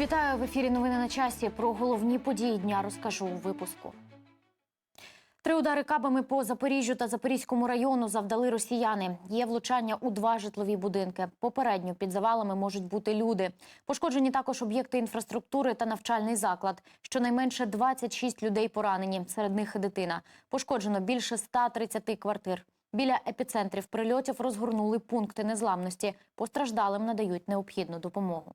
Вітаю в ефірі. Новини на часі. Про головні події дня розкажу у випуску. Три удари кабами по Запоріжжю та Запорізькому району завдали росіяни. Є влучання у два житлові будинки. Попередньо під завалами можуть бути люди. Пошкоджені також об'єкти інфраструктури та навчальний заклад. Щонайменше 26 людей поранені. Серед них і дитина. Пошкоджено більше 130 квартир. Біля епіцентрів прильотів розгорнули пункти незламності. Постраждалим надають необхідну допомогу.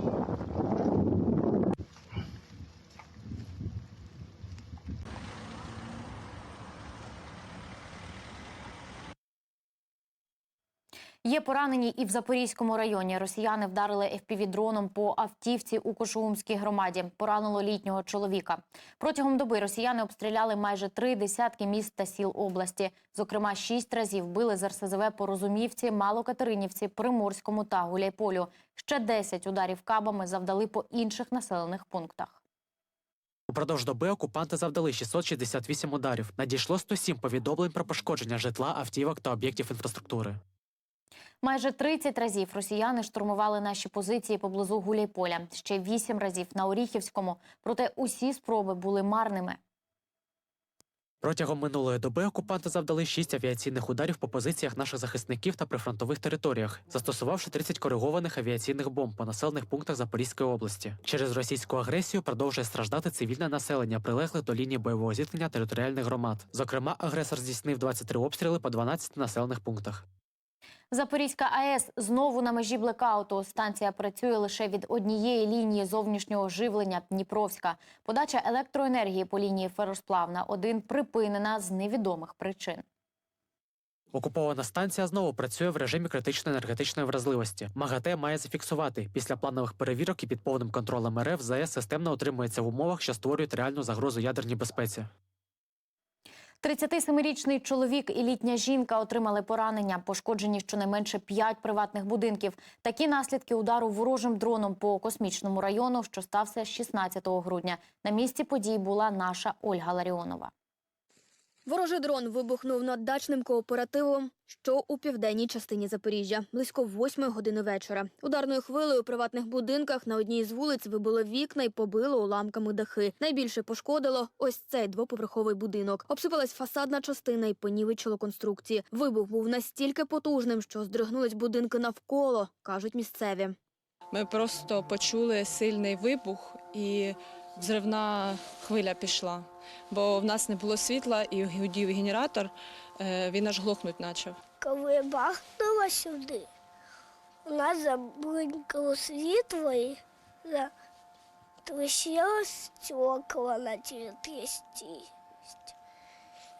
Є поранені і в Запорізькому районі. Росіяни вдарили FPV-дроном по автівці у Кошугумській громаді. Поранило літнього чоловіка. Протягом доби росіяни обстріляли майже три десятки міст та сіл області. Зокрема, шість разів били з РСЗВ по Розумівці, Малокатеринівці, Приморському та Гуляйполю. Ще 10 ударів кабами завдали по інших населених пунктах. Упродовж доби окупанти завдали 668 ударів. Надійшло 107 повідомлень про пошкодження житла, автівок та об'єктів інфраструктури. Майже 30 разів росіяни штурмували наші позиції поблизу Гуляйполя. Ще 8 разів на Оріхівському. Проте усі спроби були марними. Протягом минулої доби окупанти завдали 6 авіаційних ударів по позиціях наших захисників та прифронтових територіях, застосувавши 30 коригованих авіаційних бомб по населених пунктах Запорізької області. Через російську агресію продовжує страждати цивільне населення, прилеглих до лінії бойового зіткнення територіальних громад. Зокрема, агресор здійснив 23 обстріли по 12 населених пунктах. Запорізька АЕС знову на межі блекауту. Станція працює лише від однієї лінії зовнішнього живлення Дніпровська. Подача електроенергії по лінії Феросплавна 1 припинена з невідомих причин. Окупована станція знову працює в режимі критичної енергетичної вразливості. МАГАТЕ має зафіксувати після планових перевірок і під повним контролем РФ ЗАЕС системно утримується в умовах, що створюють реальну загрозу ядерній безпеці. 37-річний чоловік і літня жінка отримали поранення. Пошкоджені щонайменше 5 приватних будинків. Такі наслідки удару ворожим дроном по космічному району, що стався 16 грудня. На місці подій була наша Ольга Ларіонова. Ворожий дрон вибухнув над дачним кооперативом, що у південній частині Запоріжжя, близько восьмої години вечора. Ударною хвилею у приватних будинках на одній з вулиць вибило вікна і побило уламками дахи. Найбільше пошкодило ось цей двоповерховий будинок. Обсипалась фасадна частина і понівечило конструкції. Вибух був настільки потужним, що здригнулись будинки навколо, кажуть місцеві. Ми просто почули сильний вибух і взривна хвиля пішла. Бо в нас не було світла і гудів генератор, е, він аж глохнуть почав. Коли бахнуло сюди, у нас заблинкало світло і трощило стекла на трясти.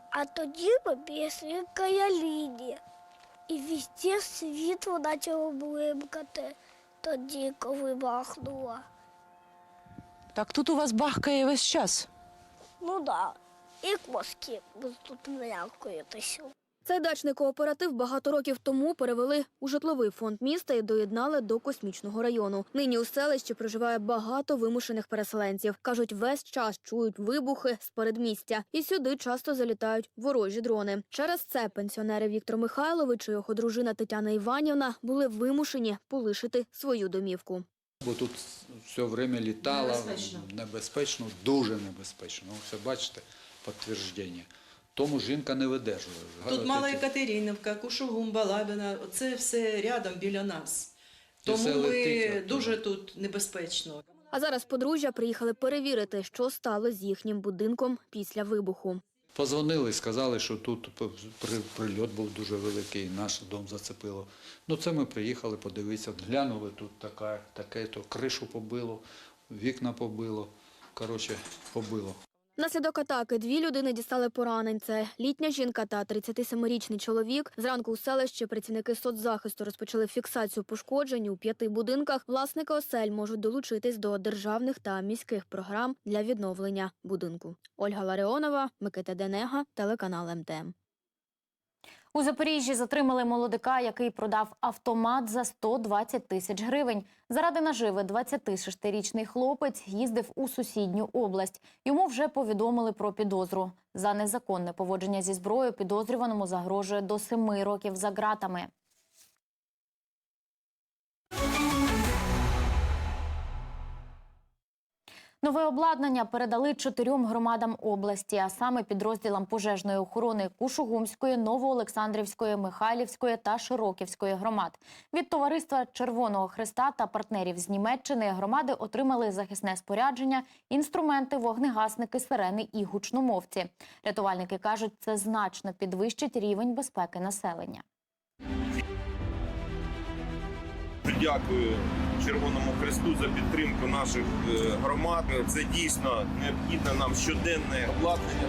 А тоді побісника лінія. І везде світло почало блимкати тоді, коли бахнуло. Так тут у вас бахкає весь час. Ну да, і мозки тут м'якуєтеся. Цей дачний кооператив багато років тому перевели у житловий фонд міста і доєднали до космічного району. Нині у селищі проживає багато вимушених переселенців. кажуть, весь час чують вибухи з передмістя, і сюди часто залітають ворожі дрони. Через це пенсіонери Віктор Михайлович і його дружина Тетяна Іванівна були вимушені полишити свою домівку. Бо тут все время літало, Небезпечно. небезпечно, дуже небезпечно. Все бачите, підтвердження. Тому жінка не видержує. Тут Мала Екатеринівка, Кушугум, Балабина, це все рядом біля нас. Тому все летить ми дуже тут небезпечно. А зараз подружжя приїхали перевірити, що стало з їхнім будинком після вибуху. Позвонили, сказали, що тут прильот був дуже великий, наш дом зацепило. Ну це ми приїхали подивитися, глянули, тут така, таке, то кришу побило, вікна побило. Коротше, побило. Внаслідок атаки дві людини дістали поранень. Це літня жінка та 37-річний чоловік. Зранку у селищі працівники соцзахисту розпочали фіксацію пошкоджень у п'яти будинках. Власники осель можуть долучитись до державних та міських програм для відновлення будинку. Ольга Ларіонова, Микита Денега, телеканал МТМ. У Запоріжжі затримали молодика, який продав автомат за 120 тисяч гривень. Заради наживи 26-річний хлопець їздив у сусідню область. Йому вже повідомили про підозру. За незаконне поводження зі зброєю підозрюваному загрожує до семи років за ґратами. Нове обладнання передали чотирьом громадам області, а саме підрозділам пожежної охорони Кушугумської, Новоолександрівської, Михайлівської та Широківської громад. Від товариства Червоного Христа та партнерів з Німеччини громади отримали захисне спорядження, інструменти, вогнегасники, сирени і гучномовці. Рятувальники кажуть, це значно підвищить рівень безпеки населення. Дякую Червоному Христу за підтримку наших е, громад. Це дійсно необхідне нам щоденне обладнання.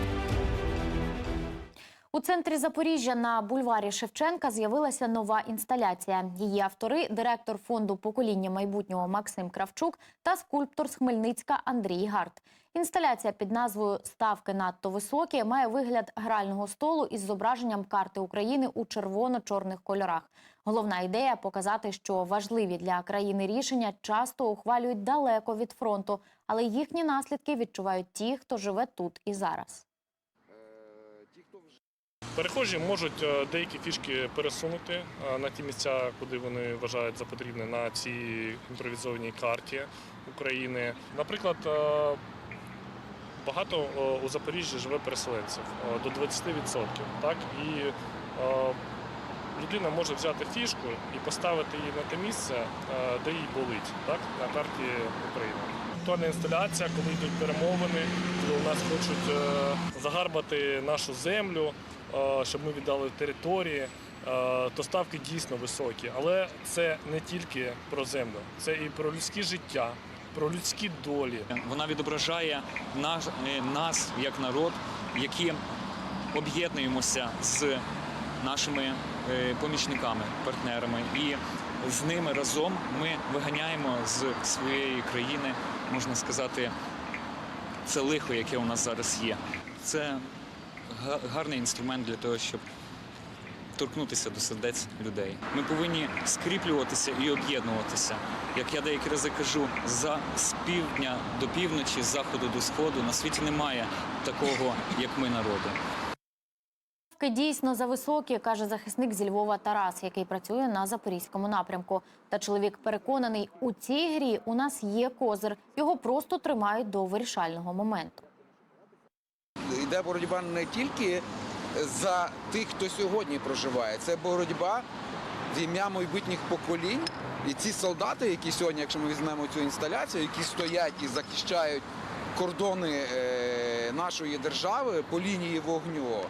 У центрі Запоріжжя на бульварі Шевченка з'явилася нова інсталяція. Її автори директор фонду покоління майбутнього Максим Кравчук та скульптор з Хмельницька Андрій Гарт. Інсталяція під назвою Ставки надто високі має вигляд грального столу із зображенням карти України у червоно-чорних кольорах. Головна ідея показати, що важливі для країни рішення часто ухвалюють далеко від фронту, але їхні наслідки відчувають ті, хто живе тут і зараз. Перехожі можуть е, деякі фішки пересунути е, на ті місця, куди вони вважають за потрібне на цій імпровізованій карті України. Наприклад, е, багато у Запоріжжі живе переселенців до 20%. Так? І людина може взяти фішку і поставити її на те місце, де їй болить, так? на карті України. Актуальна інсталяція, коли йдуть перемовини, коли у нас хочуть е, загарбати нашу землю, е, щоб ми віддали території, е, то ставки дійсно високі. Але це не тільки про землю, це і про людське життя, про людські долі. Вона відображає наш, нас як народ, які об'єднуємося з нашими помічниками, партнерами, і з ними разом ми виганяємо з своєї країни, можна сказати, це лихо, яке у нас зараз є. Це гарний інструмент для того, щоб торкнутися до сердець людей. Ми повинні скріплюватися і об'єднуватися. Як я деякі рази кажу, за з півдня до півночі, з заходу до сходу на світі немає такого, як ми народу. Ставки дійсно зависокі, каже захисник зі Львова Тарас, який працює на запорізькому напрямку. Та чоловік переконаний, у цій грі у нас є козир. Його просто тримають до вирішального моменту. йде боротьба не тільки за тих, хто сьогодні проживає, це боротьба в ім'я майбутніх поколінь. І ці солдати, які сьогодні, якщо ми візьмемо цю інсталяцію, які стоять і захищають кордони е, нашої держави по лінії вогню,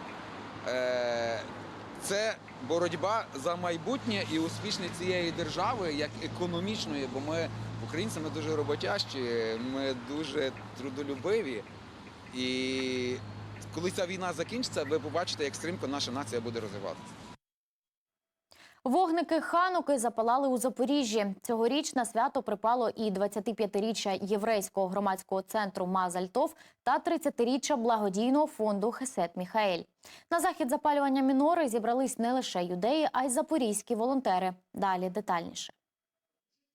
це боротьба за майбутнє і успішність цієї держави як економічної, бо ми українці ми дуже роботящі, ми дуже трудолюбиві. І коли ця війна закінчиться, ви побачите, як стрімко наша нація буде розвиватися. Вогники Хануки запалали у Запоріжжі. Цьогоріч на свято припало і 25-річчя єврейського громадського центру Мазальтов та 30-річчя благодійного фонду Хесет Міхаель. На захід запалювання мінори зібрались не лише юдеї, а й запорізькі волонтери. Далі детальніше.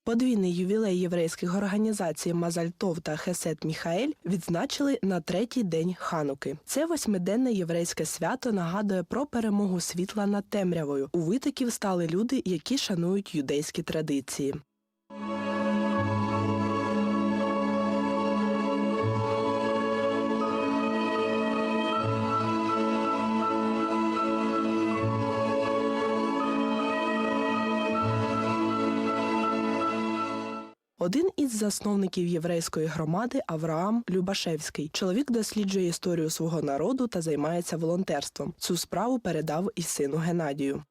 Подвійний ювілей єврейських організацій Мазальтов та Хесет Міхаель відзначили на третій день Хануки. Це восьмиденне єврейське свято нагадує про перемогу світла над темрявою. У витоків стали люди, які шанують юдейські традиції. Один із засновників єврейської громади Авраам Любашевський. Чоловік досліджує історію свого народу та займається волонтерством. Цю справу передав і сину Геннадію.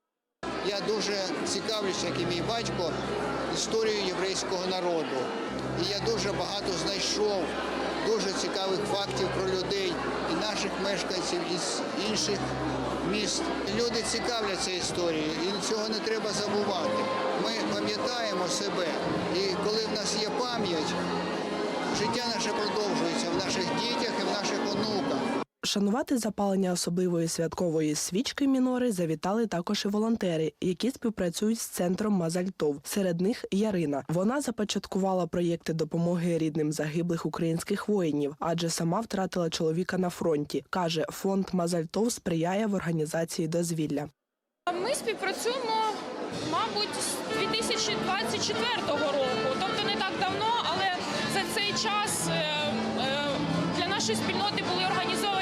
Я дуже цікавлюся, як і мій батько, історією єврейського народу. І я дуже багато знайшов дуже цікавих фактів про людей і мешканців із інших міст. Люди цікавляться історією, і цього не треба забувати. Ми пам'ятаємо себе, і коли в нас є пам'ять, життя наше продовжується в наших дітях і в наших онуках. Шанувати запалення особливої святкової свічки мінори завітали також і волонтери, які співпрацюють з центром Мазальтов. Серед них Ярина. Вона започаткувала проєкти допомоги рідним загиблих українських воїнів, адже сама втратила чоловіка на фронті. каже, фонд Мазальтов сприяє в організації дозвілля. Ми співпрацюємо, мабуть, з 2024 року, тобто не так давно, але за цей час е, е, для нашої спільноти були організовані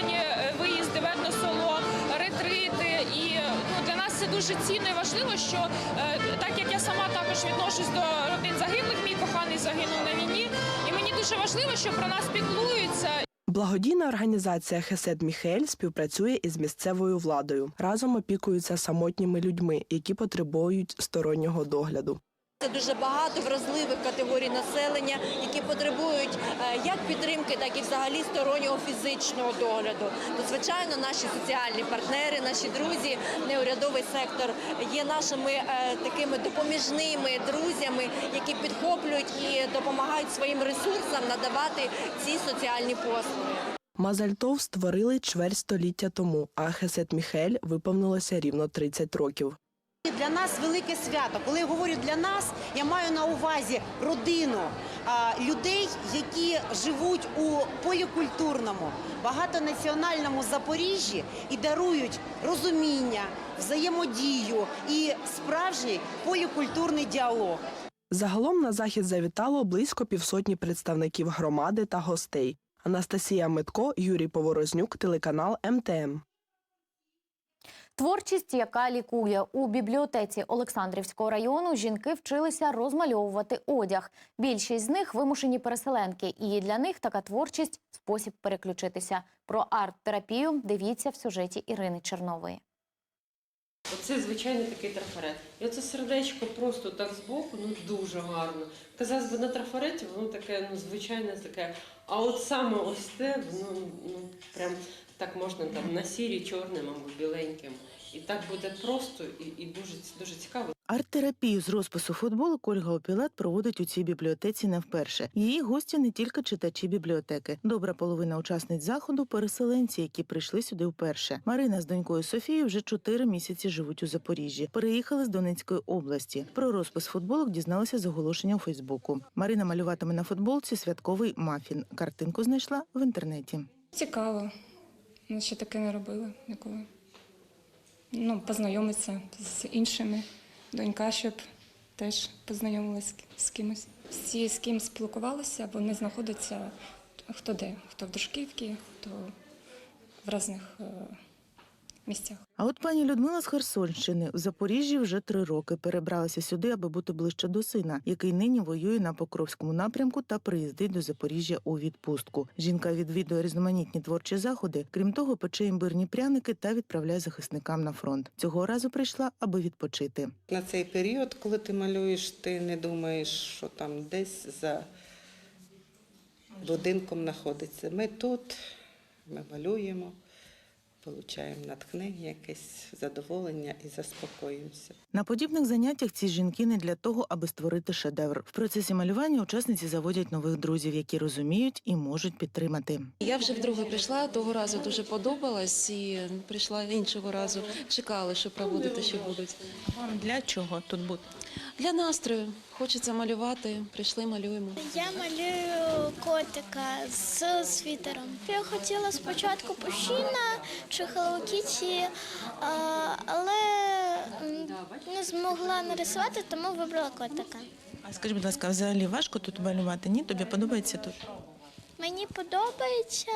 ретрити. І ну, для нас це дуже цінно і важливо, що е, так як я сама також відношусь до родин загиблих, мій коханий загинув на війні, і мені дуже важливо, що про нас піклуються. Благодійна організація Хесед Міхель співпрацює із місцевою владою. Разом опікуються самотніми людьми, які потребують стороннього догляду. Це дуже багато вразливих категорій населення, які потребують е, як підтримки, так і взагалі стороннього фізичного догляду. То, звичайно, наші соціальні партнери, наші друзі, неурядовий сектор є нашими е, такими допоміжними друзями, які підхоплюють і допомагають своїм ресурсам надавати ці соціальні послуги. Мазальтов створили чверть століття тому, а Хесед Міхель виповнилося рівно 30 років. Для нас велике свято. Коли я говорю для нас, я маю на увазі родину людей, які живуть у полікультурному, багатонаціональному Запоріжжі і дарують розуміння, взаємодію і справжній полікультурний діалог. Загалом на захід завітало близько півсотні представників громади та гостей. Анастасія Митко, Юрій Поворознюк, телеканал МТМ. Творчість, яка лікує у бібліотеці Олександрівського району, жінки вчилися розмальовувати одяг. Більшість з них вимушені переселенки, і для них така творчість спосіб переключитися. Про арт-терапію дивіться в сюжеті Ірини Чернової. Оце звичайний такий трафарет. І оце сердечко просто так збоку, ну дуже гарно. Казалось би, на трафареті воно таке, ну, звичайне таке. А от саме ось це, ну, ну прям так можна там на сірі, чорним або біленьким. І так буде просто і, і дуже, дуже цікаво. Арт-терапію з розпису футболу Ольга Опілат проводить у цій бібліотеці не вперше. Її гості не тільки читачі бібліотеки. Добра половина учасниць заходу переселенці, які прийшли сюди вперше. Марина з донькою Софією вже чотири місяці живуть у Запоріжжі. Переїхали з Донецької області. Про розпис футболок дізналися з оголошення у Фейсбуку. Марина малюватиме на футболці святковий мафін. Картинку знайшла в інтернеті. Цікаво. Ми ще таке не робили ніколи. Ну, познайомитися з іншими. Донька, щоб теж познайомилася з кимось. Всі, з ким спілкувалися, вони знаходяться хто де, хто в Дружківці, хто в різних е, місцях. А от пані Людмила з Херсонщини в Запоріжжі вже три роки перебралася сюди, аби бути ближче до сина, який нині воює на Покровському напрямку та приїздить до Запоріжжя у відпустку. Жінка відвідує різноманітні творчі заходи. Крім того, пече імбирні пряники та відправляє захисникам на фронт. Цього разу прийшла, аби відпочити. На цей період, коли ти малюєш, ти не думаєш, що там десь за будинком знаходиться. Ми тут, ми малюємо, отримуємо натхнення, якесь задоволення і заспокоїмося. На подібних заняттях ці жінки не для того, аби створити шедевр. В процесі малювання учасниці заводять нових друзів, які розуміють і можуть підтримати. Я вже вдруге прийшла, того разу дуже подобалось і прийшла іншого разу. Чекали, що проводити, що будуть. Вам для чого тут бути? Для настрою. Хочеться малювати, прийшли, малюємо. Я малюю котика з світером. Я хотіла спочатку пушіна чи Hello Kitty, але не змогла нарисувати, тому вибрала котика. А скажіть, будь ласка, взагалі важко тут малювати? Ні? Тобі подобається тут? Мені подобається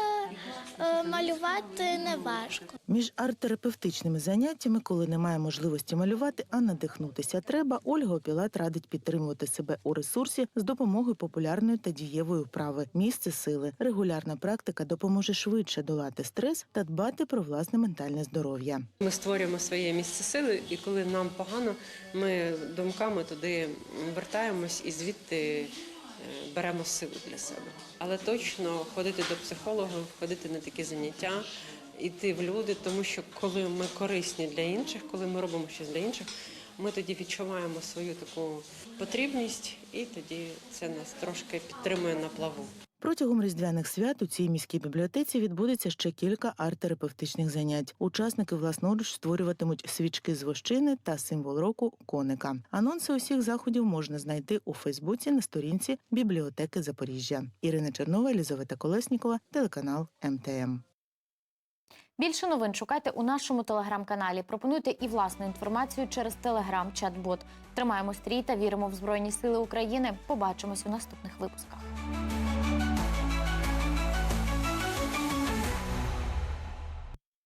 е, малювати не важко. Між арт-терапевтичними заняттями, коли немає можливості малювати, а надихнутися треба, Ольга Опілат радить підтримувати себе у ресурсі з допомогою популярної та дієвої вправи. Місце сили. Регулярна практика допоможе швидше долати стрес та дбати про власне ментальне здоров'я. Ми створюємо своє місце сили, і коли нам погано, ми думками туди вертаємось і звідти беремо силу для себе. Але точно ходити до психолога, ходити на такі заняття, йти в люди, тому що коли ми корисні для інших, коли ми робимо щось для інших, ми тоді відчуваємо свою таку потрібність, і тоді це нас трошки підтримує на плаву. Протягом різдвяних свят у цій міській бібліотеці відбудеться ще кілька арт-терапевтичних занять. Учасники власноруч створюватимуть свічки з вощини та символ року коника. Анонси усіх заходів можна знайти у Фейсбуці на сторінці бібліотеки Запоріжжя. Ірина Чернова, Елізавета Колеснікова, телеканал МТМ. Більше новин шукайте у нашому телеграм-каналі. Пропонуйте і власну інформацію через телеграм-чат-бот. Тримаємо стрій та віримо в Збройні Сили України. Побачимось у наступних випусках.